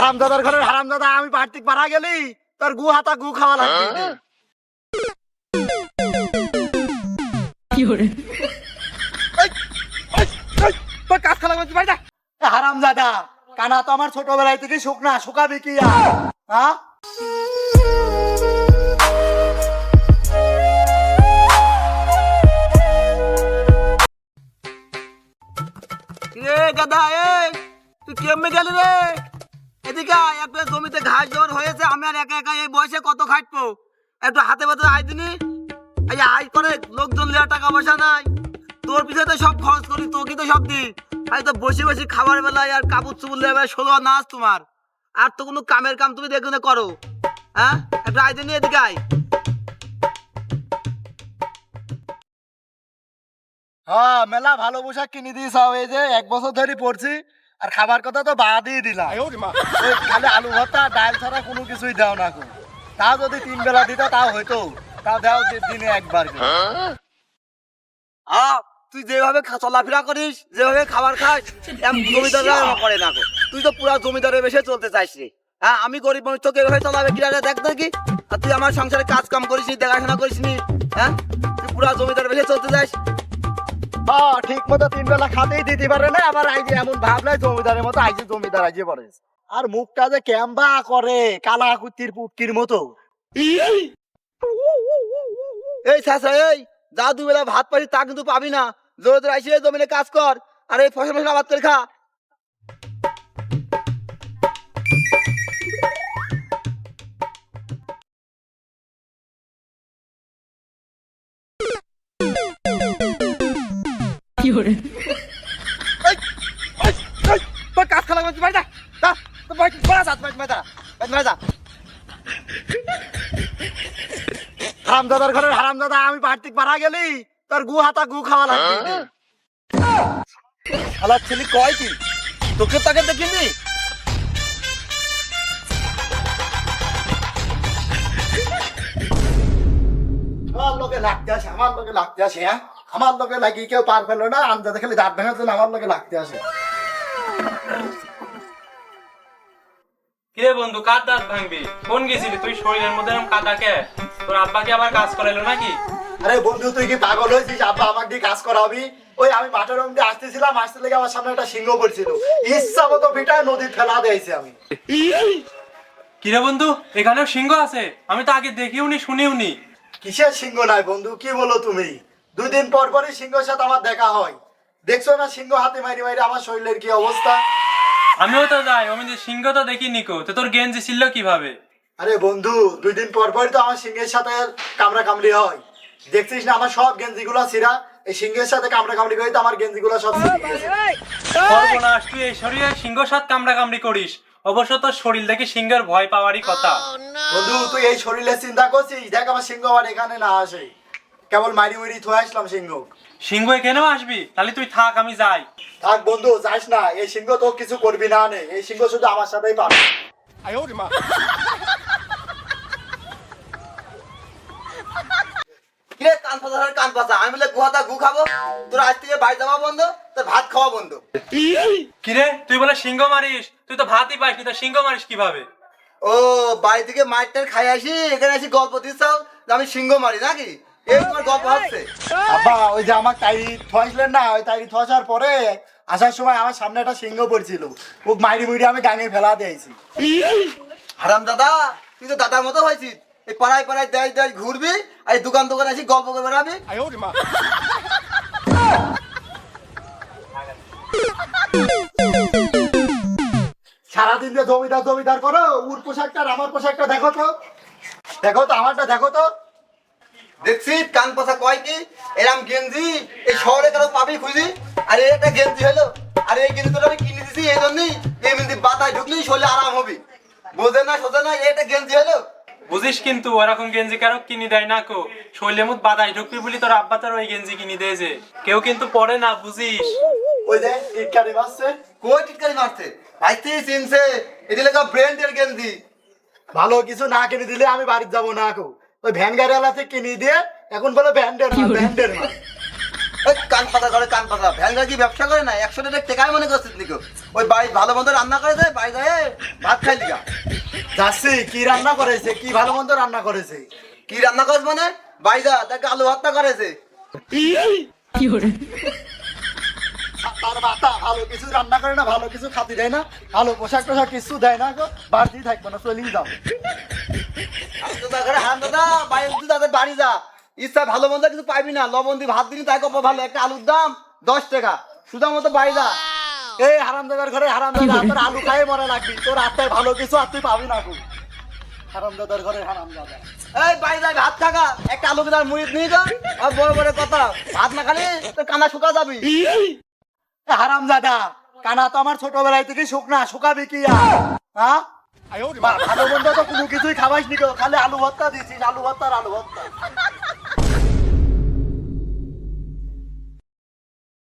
হারামজাদার ঘরের হারামজাদা আমি বাড়তি পারা গেলি তোর গু হাতা গু খাওয়া লাগবে। তোর কাজ খালা করছিস বাড়ি যা হারামজাদা কানা তো আমার ছোটবেলায় থেকে শুকনা শুকাবে কি হ্যাঁ? এ গাদা এ তুই কেমনে গেলি রে? এদিকে একটা জমিতে ঘাস জোর হয়েছে, আমি আর একা একা এই বয়সে কত খাটবো? একটু হাতে পাতে আয় দিনি। এই আয় করে, লোকজন লেওয়া টাকা পয়সা নাই। তোর পিছনে তো সব খরচ করি, তোকে তো সব দি আমি তো বসে বসে খাবার বেলায় আর কাপড় চুপুর লেবে ষোলো নাচ তোমার। আর তো কোনো কামের কাম তুমি দেখে করো। হ্যাঁ? একটু আয় দিনি, এদিকে আয়। হ্যাঁ মেলা ভালো পোশাক কিনে দিয়েছ, এই যে এক বছর ধরে পড়ছি আর খাবার কথা তো বাদই দিলাম। খালি আলু ভর্তা ডাল ছাড়া কোনো কিছুই দাও না গো। তা যদি তিন বেলা দিত তাও হইতো। তাও দাও দিনে একবার। আ তুই যেভাবে চলাফেরা করিস যেভাবে খাবার খাস এম জমিদাররা করে না গো। তুই তো পুরা জমিদারের বেশে চলতে চাইস রে। হ্যাঁ আমি গরিব মানুষ তোকে এভাবে চলাবে কি দেখ দেখি। আর তুই আমার সংসারে কাজ কাম করিস দেখাশোনা করিস নি হ্যাঁ? তুই পুরা জমিদারের বেশে চলতে চাস হ্যাঁ ঠিক মতো তিন বেলা খাতেই দিতে পারে না, আবার আইজে এমন ভাবলাই জমিদারের মতো আইজে জমিদার আইজে পড়ে আর মুখটা যে ক্যাম্বা করে, কালা কুত্তির পুটকির মতো। এই চাচা এই, যা দুবেলা ভাত পাবি তা কিন্তু পাবি না। জোরে আইসি জমিনে কাজ কর, আর এই ফসল ফসল আবাদ করে খা। যা হারামজাদার ঘরের হারামজাদা, আমি বাড়তি পারা গেলি, তোর গু, হাতা, গু খাওয়া লাগবে। কয় কি? তোকে তাকে দেখিনি। আমার লোকে লাগতে আসে, আমার লোকে লাগতে আসে হ্যাঁ? আমার লোকে লাগি কেউ পার পেল না আন্দাজে খালি দাঁত ভেঙে দিলে আমার লোকে লাগতে আসে। কিরে বন্ধু কার দাঁত ভাঙবি? কোন গেছিলি? তুই শরীরের মধ্যে এরকম তোর আব্বাকে আবার কাজ করাইলো নাকি? আরে বন্ধু তুই কি পাগল হয়েছিস? আব্বা আমাকে দিয়ে কাজ করাবি? ওই আমি মাঠের মধ্যে আসতেছিলাম আসতে লেগে আমার সামনে একটা সিংহ পড়ছিল। ইচ্ছা মতো পিটায় নদীর ফেলা দিয়েছি আমি। কিরে বন্ধু এখানেও সিংহ আছে? আমি তো আগে দেখিও নি শুনিও নি কিসের সিংহ নাই বন্ধু? কি বলো তুমি? দুই দিন পর পরই সিংহের সাথে আমার দেখা হয়। দেখছ না সিংহ হাতে মারি মারি আমার শরীরের কি অবস্থা? আমিও তো যাই আমি যে সিংহ তো দেখি নিকো তো তোর গেঞ্জি ছিল কীভাবে? আরে বন্ধু দুই দিন পর পরই তো আমার সিংহের সাথে কামড়া কামড়ি হয়। দেখছিস না আমার সব গেঞ্জিগুলো ছিঁড়া এই সিংহের সাথে কামড়া কামড়ি করে তো আমার গেঞ্জিগুলো সব। সর্বনাশ তুই এই শরীরে সিংহ সাত কামড়া কামড়ি করিস। অবশ্য তোর শরীর দেখে সিংহের ভয় পাওয়ারই কথা। বন্ধু তুই এই শরীরের চিন্তা করছিস? দেখ আমার সিংহ আবার এখানে না আসে। কেবল মারি মারি থুয়ে আসলাম সিংহ সিংহ এখানেও আসবি? তাহলে তুই থাক আমি যাই। থাক বন্ধু যাইস না। এই সিংহ তো কিছু করবি না নে। এই সিংহ শুধু আমার সাথেই পাবে। কিরে কান পাতা ধরে কান পাতা আমি বলে গুহাতা গু খাব। তোর আজ থেকে বাড়ি যাওয়া বন্ধ তোর ভাত খাওয়া বন্ধ। কিরে তুই বলে সিংহ মারিস? তুই তো ভাতই পাইস নি, তো সিংহ মারিস কীভাবে? ও বাড়ি থেকে মাইটার খাই আসি এখানে আসি গল্প দিচ্ছ আমি সিংহ মারি নাকি? আব্বা ওই যে আমার তাই না ওই তাই পরে আসার সময় আমার সামনে একটা সিংহ পড়ছিল। ও মাইরি মুড়ি আমি গাঙে ফেলা দিয়েছি। হারাম দাদা তুই তো দাদার মতো হয়েছিস। এই পাড়ায় পাড়ায় দেশ দেশ ঘুরবি আর দোকান দোকান আসি গল্প করে বেড়াবি। সারাদিন যে জমিদার জমিদার করো উর পোশাকটা আর আমার পোশাকটা দেখো তো। দেখো তো আমারটা দেখো তো। দেখছি কান পাশা কয় কি? এরাম গেঞ্জি এই শহরে কেন পাবি খুঁজি? আর এটা গেঞ্জি হলো। আর এই গেঞ্জি তোর আমি কিনে দিছি এই জন্যই বাতায় ঢুকলি শরীরে আরাম হবি। বোঝে না সোজে না এটা গেঞ্জি হলো? বুঝিস কিন্তু ওরকম গেঞ্জি কারও কিনি দেয় না কো। মুখ বাদাই ঢুকবি বলি তোর আব্বা তোর ওই গেঞ্জি কিনি দিয়েছে কেউ কিন্তু পরে না বুঝিস? ওই যে টিটকারি বাসছে কই টিটকারি মারছে? চিনছে এটা লেখা ব্র্যান্ডের গেঞ্জি। ভালো কিছু না কিনে দিলে আমি বাড়িতে যাব না কো। ওই ভ্যান গাড়িওয়ালাতে কিনে দিয়ে এখন বলে ব্যান্ডের মাল ব্যান্ডের মাল। ওই কান পাতা করে কান পাতা ভ্যানগা কি ব্যবসা করে না? একশো টাকা টেকায় মনে করছিস নিকো? ওই বাড়ি ভালো মন্দ রান্না করে দেয় বাড়ি যায় ভাত খাইলি গা যাচ্ছি কি রান্না করেছে কি ভালো মন্দ রান্না করেছে? কি রান্না করছ মানে? বাইদা তাকে আলু ভর্তা করেছে। তার মাথা ভালো কিছু রান্না করে না ভালো কিছু খাতি দেয় না ভালো পোশাক টোশাক কিছু দেয় না গো। বাড়তি থাকবে না চলেই যাও। হান দাদা বাইরে তাদের বাড়ি যা। ইচ্ছা ভালো মন্দ কিছু পাইবি না। লবণ দিয়ে ভাত দিনি তাই ভালো। একটা আলুর দাম দশ টাকা। মতো বাড়ি যা। এই হারাম দাদার ঘরে হারাম দাদা তোর আলু খাই মনে লাগবি। তোর আত্মায় ভালো কিছু আর তুই পাবি না গো হারাম দাদার ঘরে হারাম দাদা। এই বাড়ি যাই ভাত খাগা একটা আলু মুড়ি নিয়ে যা। আর বড় বড় কথা ভাত না খালি তোর কানা শুকা যাবি। হারাম দাদা কানা তো আমার ছোটবেলায় থেকে শুকনা শুকাবি কি আর? হ্যাঁ? ভালো মন্দ তো কোনো কিছুই খাবাইস নি খালি আলু ভর্তা দিছিস আলু ভর্তা আর আলু ভর্তা।